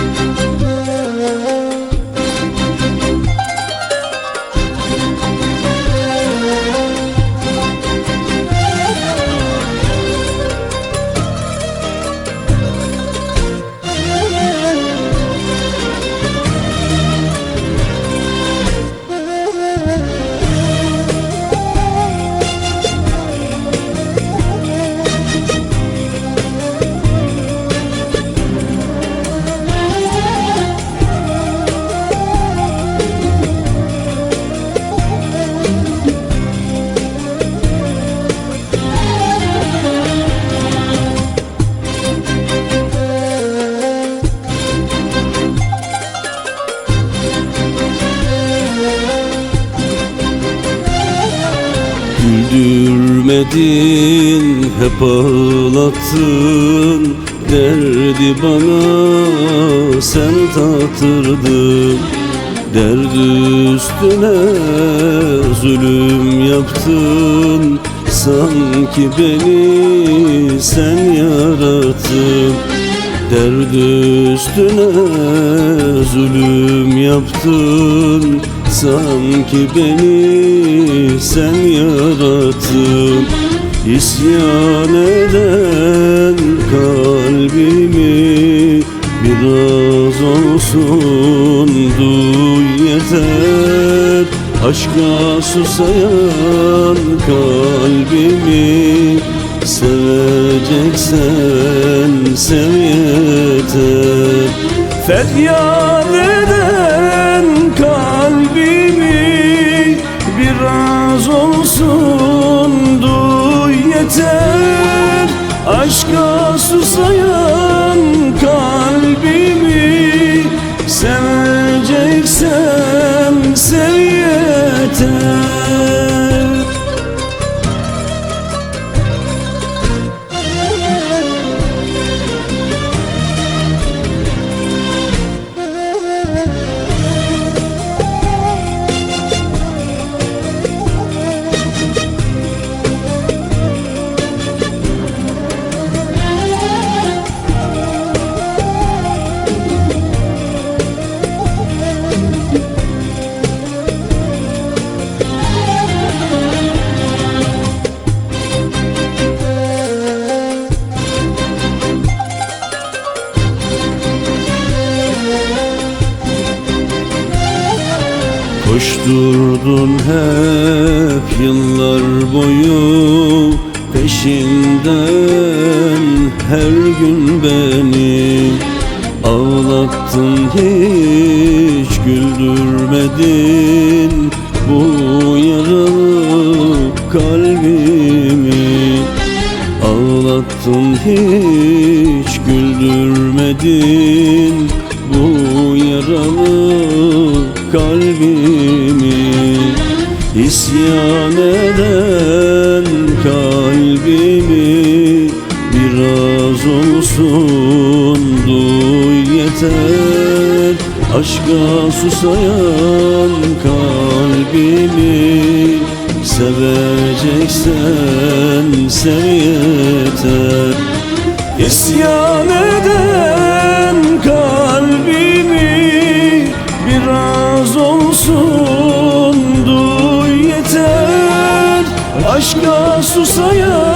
Música Güldürmedin hep ağlattın. Derdi bana sen tatırdın. Derdi üstüne zulüm yaptın. Sanki beni sen yarattın Derdi üstüne zulüm yaptın. Sanki beni sen yarattın. İsyan eden kalbimi Biraz olsun. Duy yeter. Aşka susayan kalbimi Seveceksen sev yeter. Feryat eden kalbimi Biraz olsun duy yeter. Aşka susayan Koşturdun hep yıllar boyu peşinden. Her gün beni Ağlattın hiç güldürmedin. Bu yaralı kalbimi Ağlattın hiç güldürmedin. Bu yaralı kalbimi İsyan eden kalbimi Biraz olsun duy yeter. Aşka susayan kalbimi Seveceksen sev yeter. İsyan eden Aşka susayan